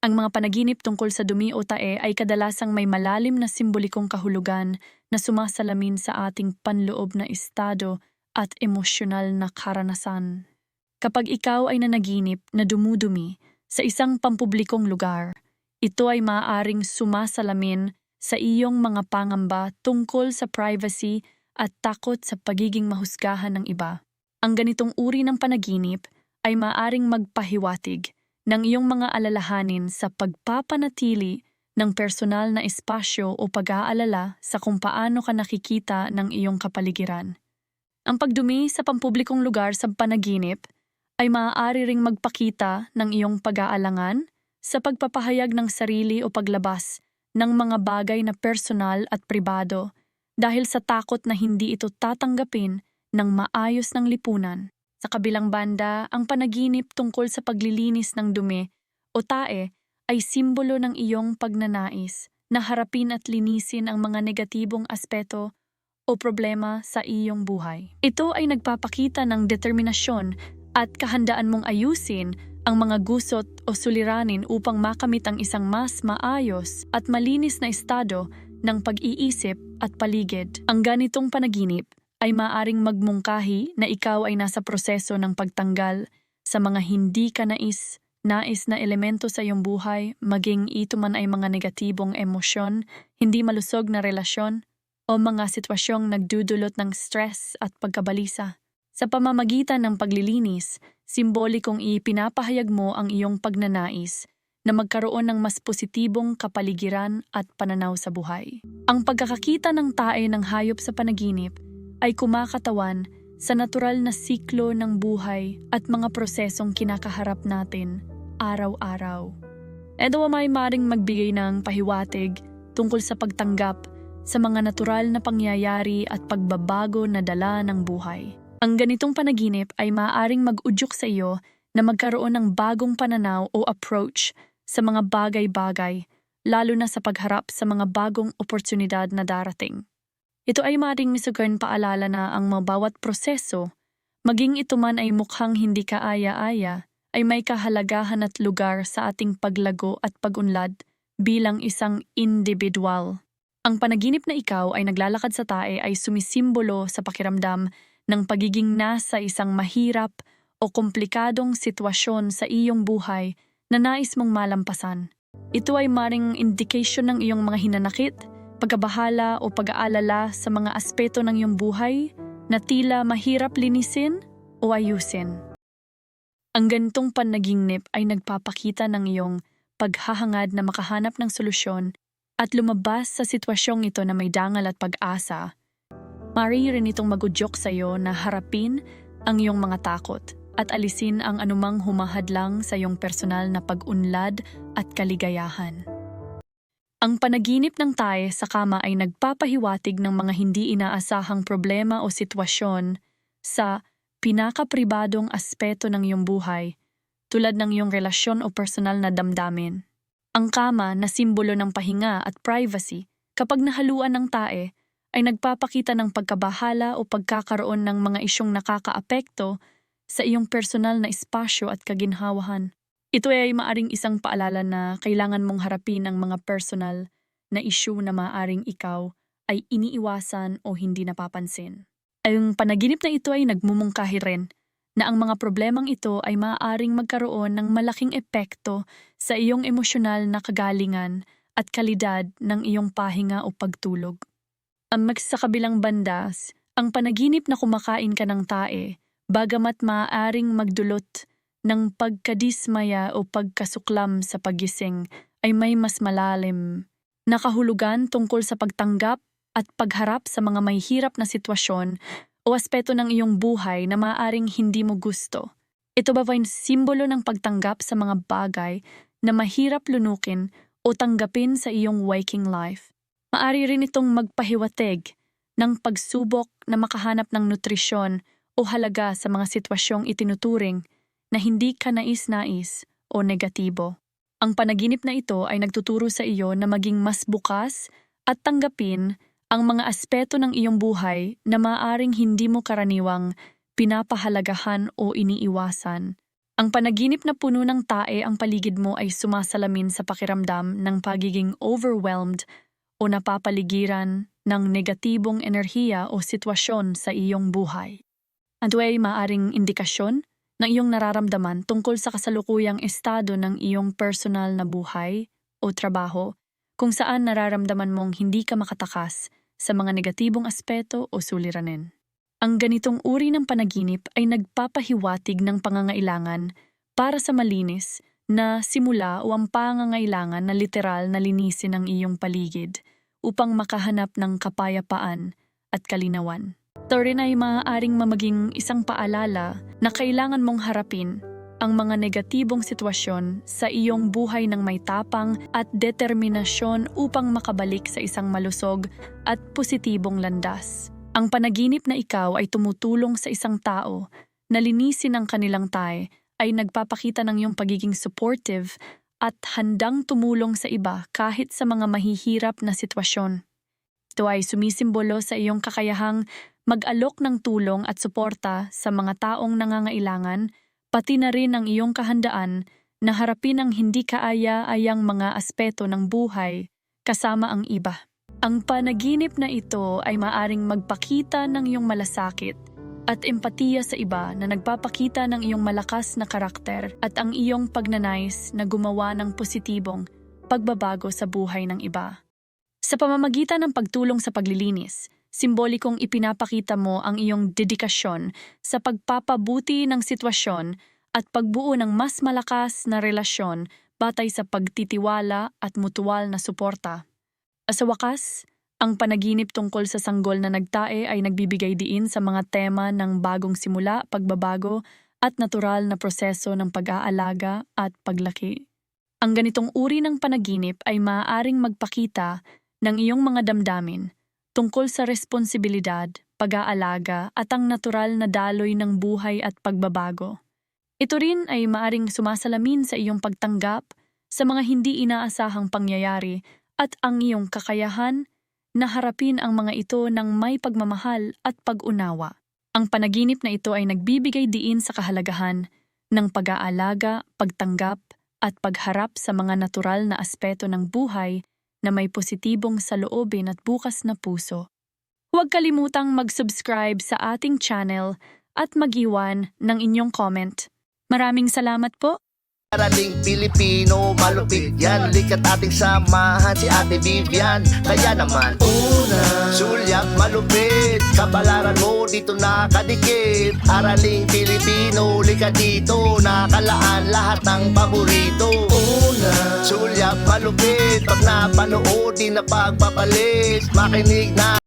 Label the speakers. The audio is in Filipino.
Speaker 1: Ang mga panaginip tungkol sa dumi o tae ay kadalasang may malalim na simbolikong kahulugan na sumasalamin sa ating panloob na estado at emosyonal na karanasan. Kapag ikaw ay nanaginip na dumudumi sa isang pampublikong lugar, ito ay maaaring sumasalamin sa iyong mga pangamba tungkol sa privacy at takot sa pagiging mahusgahan ng iba. Ang ganitong uri ng panaginip ay maaaring magpahiwatig ng iyong mga alalahanin sa pagpapanatili ng personal na espasyo o pag-aalala sa kung paano ka nakikita ng iyong kapaligiran. Ang pagdumi sa pampublikong lugar sa panaginip ay maaari ring magpakita ng iyong pag-aalangan sa pagpapahayag ng sarili o paglabas ng mga bagay na personal at pribado dahil sa takot na hindi ito tatanggapin ng maayos ng lipunan. Sa kabilang banda, ang panaginip tungkol sa paglilinis ng dumi o tae ay simbolo ng iyong pagnanais na harapin at linisin ang mga negatibong aspeto o problema sa iyong buhay. Ito ay nagpapakita ng determinasyon at kahandaan mong ayusin ang mga gusot o suliranin upang makamit ang isang mas maayos at malinis na estado ng pag-iisip at paligid. Ang ganitong panaginip ay maaring magmungkahi na ikaw ay nasa proseso ng pagtanggal sa mga hindi ka nais, nais na elemento sa iyong buhay, maging ito man ay mga negatibong emosyon, hindi malusog na relasyon, o mga sitwasyong nagdudulot ng stress at pagkabalisa. Sa pamamagitan ng paglilinis, simbolikong ipinapahayag mo ang iyong pagnanais na magkaroon ng mas positibong kapaligiran at pananaw sa buhay. Ang pagkakakita ng tae ng hayop sa panaginip ay kumakatawan sa natural na siklo ng buhay at mga prosesong kinakaharap natin araw-araw. Ito ay maring magbigay ng pahiwatig tungkol sa pagtanggap sa mga natural na pangyayari at pagbabago na dala ng buhay. Ang ganitong panaginip ay maaaring mag-udyok sa iyo na magkaroon ng bagong pananaw o approach sa mga bagay-bagay, lalo na sa pagharap sa mga bagong oportunidad na darating. Ito ay maring misugan paalala na ang mga bawat proseso, maging ito man ay mukhang hindi kaaya-aya, ay may kahalagahan at lugar sa ating paglago at pagunlad bilang isang individual. Ang panaginip na ikaw ay naglalakad sa tae ay sumisimbolo sa pakiramdam ng pagiging nasa isang mahirap o komplikadong sitwasyon sa iyong buhay na nais mong malampasan. Ito ay maring indication ng iyong mga hinanakit, pagkabahala o pag-aalala sa mga aspeto ng iyong buhay na tila mahirap linisin o ayusin. Ang ganitong panaginip ay nagpapakita ng iyong paghahangad na makahanap ng solusyon at lumabas sa sitwasyong ito na may dangal at pag-asa. Mari rin itong magudyok sa iyo na harapin ang iyong mga takot at alisin ang anumang humahadlang sa iyong personal na pag-unlad at kaligayahan. Ang panaginip ng tae sa kama ay nagpapahiwatig ng mga hindi inaasahang problema o sitwasyon sa pinakapribadong aspeto ng iyong buhay, tulad ng iyong relasyon o personal na damdamin. Ang kama na simbolo ng pahinga at privacy, kapag nahaluan ng tae, ay nagpapakita ng pagkabahala o pagkakaroon ng mga isyong nakakaapekto sa iyong personal na espasyo at kaginhawahan. Ito ay maaring isang paalala na kailangan mong harapin ang mga personal na issue na maaring ikaw ay iniiwasan o hindi napapansin. Ang panaginip na ito ay nagmumungkahi rin na ang mga problemang ito ay maaaring magkaroon ng malaking epekto sa iyong emosyonal na kagalingan at kalidad ng iyong pahinga o pagtulog. Ang magsakabilang bandas, ang panaginip na kumakain ka ng tae, bagamat maaaring magdulot ng pagkadismaya o pagkasuklam sa pagising, ay may mas malalim na kahulugan tungkol sa pagtanggap at pagharap sa mga may hirap na sitwasyon o aspeto ng iyong buhay na maaaring hindi mo gusto. Ito ba ba'y simbolo ng pagtanggap sa mga bagay na mahirap lunukin o tanggapin sa iyong waking life? Maari rin itong magpahiwatig ng pagsubok na makahanap ng nutrisyon o halaga sa mga sitwasyong itinuturing na hindi ka nais-nais o negatibo. Ang panaginip na ito ay nagtuturo sa iyo na maging mas bukas at tanggapin ang mga aspeto ng iyong buhay na maaring hindi mo karaniwang pinapahalagahan o iniiwasan. Ang panaginip na puno ng tae ang paligid mo ay sumasalamin sa pakiramdam ng pagiging overwhelmed o napapaligiran ng negatibong enerhiya o sitwasyon sa iyong buhay. At ay maaring indikasyon ng iyong nararamdaman tungkol sa kasalukuyang estado ng iyong personal na buhay o trabaho kung saan nararamdaman mong hindi ka makatakas sa mga negatibong aspeto o suliranin. Ang ganitong uri ng panaginip ay nagpapahiwatig ng pangangailangan para sa malinis na simula o ang pangangailangan na literal na linisin ang iyong paligid upang makahanap ng kapayapaan at kalinawan. Ito rin ay maaaring mamaging isang paalala na kailangan mong harapin ang mga negatibong sitwasyon sa iyong buhay ng may tapang at determinasyon upang makabalik sa isang malusog at positibong landas. Ang panaginip na ikaw ay tumutulong sa isang tao na linisin ang kanilang tay ay nagpapakita ng iyong pagiging supportive at handang tumulong sa iba kahit sa mga mahihirap na sitwasyon. Ito ay sumisimbolo sa iyong kakayahang mag-alok ng tulong at suporta sa mga taong nangangailangan, pati na rin ang iyong kahandaan na harapin ang hindi kaaya-ayang mga aspeto ng buhay kasama ang iba. Ang panaginip na ito ay maaring magpakita ng iyong malasakit at empatiya sa iba na nagpapakita ng iyong malakas na karakter at ang iyong pagnanais na gumawa ng positibong pagbabago sa buhay ng iba. Sa pamamagitan ng pagtulong sa paglilinis, simbolikong ipinapakita mo ang iyong dedikasyon sa pagpapabuti ng sitwasyon at pagbuo ng mas malakas na relasyon batay sa pagtitiwala at mutual na suporta. Sa wakas, ang panaginip tungkol sa sanggol na nagtae ay nagbibigay diin sa mga tema ng bagong simula, pagbabago, at natural na proseso ng pag-aalaga at paglaki. Ang ganitong uri ng panaginip ay maaaring magpakita ng iyong mga damdamin tungkol sa responsibilidad, pag-aalaga at ang natural na daloy ng buhay at pagbabago. Ito rin ay maaring sumasalamin sa iyong pagtanggap sa mga hindi inaasahang pangyayari at ang iyong kakayahan na harapin ang mga ito ng may pagmamahal at pag-unawa. Ang panaginip na ito ay nagbibigay diin sa kahalagahan ng pag-aalaga, pagtanggap at pagharap sa mga natural na aspeto ng buhay na may positibong saloobin at bukas na puso. Huwag kalimutang mag-subscribe sa ating channel at mag-iwan ng inyong comment. Maraming salamat po!
Speaker 2: Parating Pilipino, malupit yan Likat ating samahan si Ate Vivian Kaya naman Una Sulyak malupit Kabalaran mo dito nakadikit Araling Pilipino, likat dito Nakalaan lahat ng paborito Una Sulyak malupit Pag napanood, di na pagpapalit Makinig na